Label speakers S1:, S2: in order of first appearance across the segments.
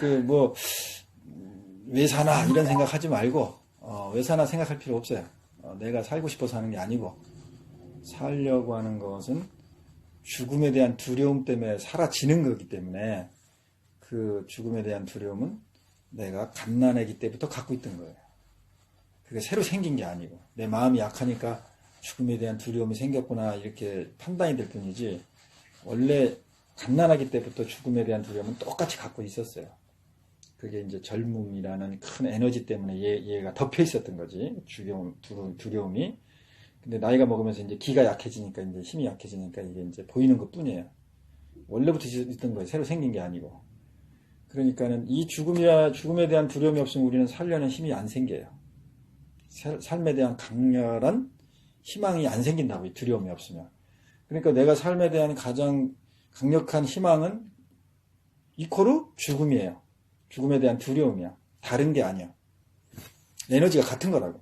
S1: 그 뭐 왜 사나 이런 생각하지 말고 어, 왜 사나 생각할 필요 없어요. 어, 내가 살고 싶어서 하는 게 아니고 살려고 하는 것은 죽음에 대한 두려움 때문에 사라지는 거기 때문에 그 죽음에 대한 두려움은 내가 갓난아기 때부터 갖고 있던 거예요. 그게 새로 생긴 게 아니고 내 마음이 약하니까 죽음에 대한 두려움이 생겼구나 이렇게 판단이 될 뿐이지 원래 갓난아기 때부터 죽음에 대한 두려움은 똑같이 갖고 있었어요. 그게 이제 젊음이라는 큰 에너지 때문에 얘, 얘가 덮여 있었던 거지. 두려움, 두려움, 두려움이. 근데 나이가 먹으면서 이제 기가 약해지니까 이제 힘이 약해지니까 이게 이제 보이는 것 뿐이에요. 원래부터 있던 거예요. 새로 생긴 게 아니고. 그러니까는 이 죽음이야, 죽음에 대한 두려움이 없으면 우리는 살려는 힘이 안 생겨요. 살- 삶에 대한 강렬한 희망이 안 생긴다고, 이 두려움이 없으면. 그러니까 내가 삶에 대한 가장 강력한 희망은 이코르 죽음이에요. 죽음에 대한 두려움이야. 다른 게 아니야. 에너지가 같은 거라고.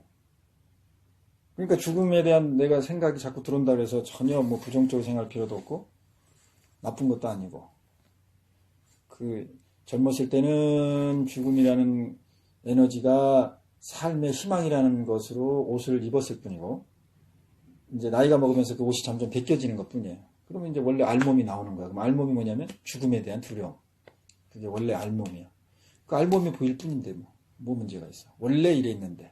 S1: 그러니까 죽음에 대한 내가 생각이 자꾸 들어온다 그래서 전혀 뭐 부정적으로 생각할 필요도 없고 나쁜 것도 아니고 그 젊었을 때는 죽음이라는 에너지가 삶의 희망이라는 것으로 옷을 입었을 뿐이고 이제 나이가 먹으면서 그 옷이 점점 벗겨지는 것 뿐이에요. 그러면 이제 원래 알몸이 나오는 거야. 그럼 알몸이 뭐냐면 죽음에 대한 두려움. 그게 원래 알몸이야. 그 알몸이 보일 뿐인데 뭐, 뭐 문제가 있어. 원래 원래.